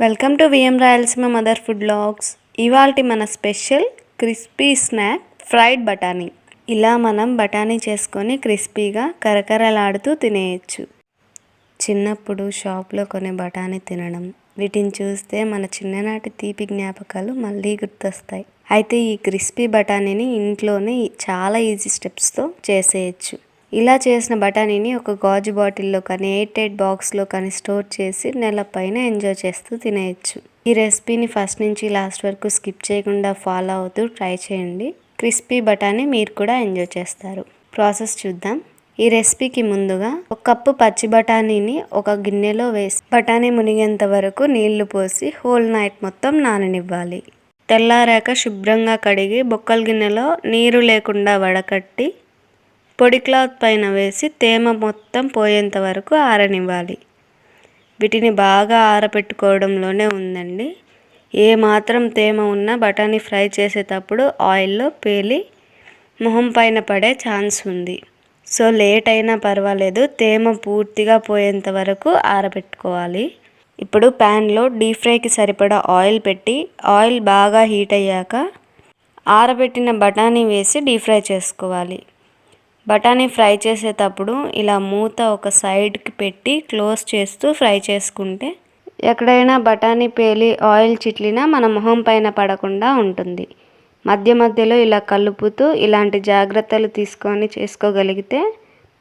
Welcome to VM Rayalaseema mother food blogs ఇవాళ మన special crispy snack fried బఠానీ. ఇలా మనం బఠానీ చేసుకొని క్రిస్పీగా కరకరలాడుతూ తినేయచ్చు. చిన్నప్పుడు షాప్లో కొనే బఠానీ తినడం. వీటిని చూస్తే మన చిన్ననాటి తీపి జ్ఞాపకాలు మళ్ళీ గుర్తొస్తాయి. అయితే ఈ క్రిస్పీ బఠానీని ఇంట్లోనే చాలా ఈజీ స్టెప్స్తో చేసేయచ్చు. ఇలా చేసిన బఠానీని ఒక గాజు బాటిల్లో కానీ ఎయిట్ ఎయిట్ బాక్స్లో కానీ స్టోర్ చేసి నెల పైన ఎంజాయ్ చేస్తూ తినేయచ్చు. ఈ రెసిపీని ఫస్ట్ నుంచి లాస్ట్ వరకు స్కిప్ చేయకుండా ఫాలో అవుతూ ట్రై చేయండి. క్రిస్పీ బఠానీ మీరు కూడా ఎంజాయ్ చేస్తారు. ప్రాసెస్ చూద్దాం. ఈ రెసిపీకి ముందుగా ఒక కప్పు పచ్చి బఠానీని ఒక గిన్నెలో వేసి బఠానీ మునిగేంత వరకు నీళ్ళు పోసి హోల్ నైట్ మొత్తం నాననివ్వాలి. తెల్లారాక శుభ్రంగా కడిగి బొక్కల గిన్నెలో నీరు లేకుండా వడకట్టి పొడి క్లాత్ పైన వేసి తేమ మొత్తం పోయేంత వరకు ఆరనివ్వాలి. వీటిని బాగా ఆరబెట్టుకోవడంలోనే ఉందండి. ఏ మాత్రం తేమ ఉన్నా బఠానీ ఫ్రై చేసేటప్పుడు ఆయిల్లో పేలి మొహం పైన పడే ఛాన్స్ ఉంది. సో లేట్ అయినా పర్వాలేదు తేమ పూర్తిగా పోయేంత వరకు ఆరబెట్టుకోవాలి ఇప్పుడు ప్యాన్లో డీప్ ఫ్రైకి సరిపడా ఆయిల్ పెట్టి ఆయిల్ బాగా హీట్ అయ్యాక ఆరబెట్టిన బఠానీ వేసి డీప్ ఫ్రై చేసుకోవాలి. బఠానీ ఫ్రై చేసేటప్పుడు ఇలా మూత ఒక సైడ్కి పెట్టి క్లోజ్ చేస్తూ ఫ్రై చేసుకుంటే ఎక్కడైనా బఠానీ పేలి ఆయిల్ చిట్లినా మన మొహం పైన పడకుండా ఉంటుంది. మధ్య మధ్యలో ఇలా కలుపుతూ ఇలాంటి జాగ్రత్తలు తీసుకొని చేసుకోగలిగితే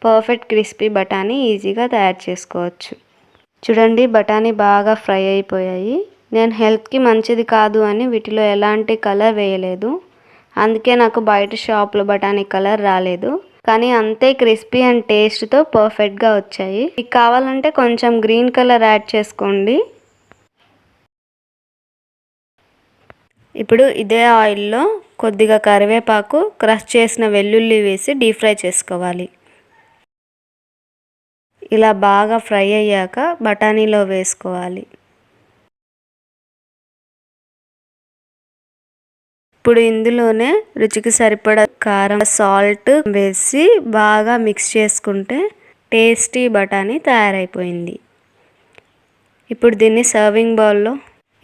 పర్ఫెక్ట్ క్రిస్పీ బఠానీ ఈజీగా తయారు చేసుకోవచ్చు. చూడండి బఠానీ బాగా ఫ్రై అయిపోయాయి. నేను హెల్త్కి మంచిది కాదు అని వీటిలో ఎలాంటి కలర్ వేయలేదు. అందుకే నాకు బయట షాప్లో బఠానీ కలర్ రాలేదు. కానీ అంతే క్రిస్పీ అండ్ టేస్ట్తో పర్ఫెక్ట్గా వచ్చాయి. మీకు కావాలంటే కొంచెం గ్రీన్ కలర్ యాడ్ చేసుకోండి. ఇప్పుడు ఇదే ఆయిల్లో కొద్దిగా కరివేపాకు క్రష్ చేసిన వెల్లుల్లి వేసి డీప్ ఫ్రై చేసుకోవాలి. ఇలా బాగా ఫ్రై అయ్యాక బఠానీలో వేసుకోవాలి. ఇప్పుడు ఇందులోనే రుచికి సరిపడా కారం సాల్ట్ వేసి బాగా మిక్స్ చేసుకుంటే టేస్టీ బఠానీ తయారైపోయింది. ఇప్పుడు దీన్ని సర్వింగ్ బౌల్లో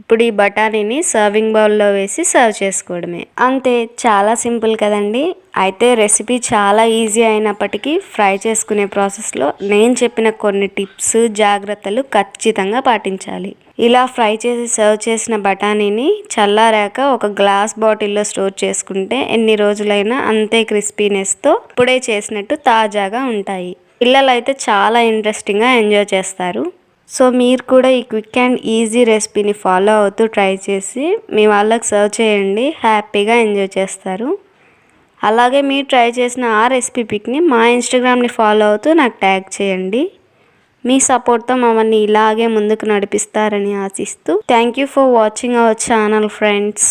ఇప్పుడు ఈ బఠానీని సర్వింగ్ బౌల్లో వేసి సర్వ్ చేసుకోవడమే. అంతే చాలా సింపుల్ కదండి. అయితే రెసిపీ చాలా ఈజీ అయినప్పటికీ ఫ్రై చేసుకునే ప్రాసెస్లో నేను చెప్పిన కొన్ని టిప్స్ జాగ్రత్తలు ఖచ్చితంగా పాటించాలి. ఇలా ఫ్రై చేసి సర్వ్ చేసిన బఠానీని చల్లారాక ఒక గ్లాస్ బాటిల్లో స్టోర్ చేసుకుంటే ఎన్ని రోజులైనా అంతే క్రిస్పీనెస్తో ఇప్పుడే చేసినట్టు తాజాగా ఉంటాయి. పిల్లలు అయితే చాలా ఇంట్రెస్టింగ్గా ఎంజాయ్ చేస్తారు. సో మీరు కూడా ఈ క్విక్ అండ్ ఈజీ రెసిపీని ఫాలో అవుతూ ట్రై చేసి మీ వాళ్ళకి సర్వ్ చేయండి. హ్యాపీగా ఎంజాయ్ చేస్తారు. అలాగే మీరు ట్రై చేసిన ఆ రెసిపీ పిక్ని మా ఇన్స్టాగ్రామ్ని ఫాలో అవుతూ నాకు ట్యాగ్ చేయండి. మీ సపోర్ట్తో మమ్మల్ని ఇలాగే ముందుకు నడిపిస్తారని ఆశిస్తూ thank you for watching our channel friends.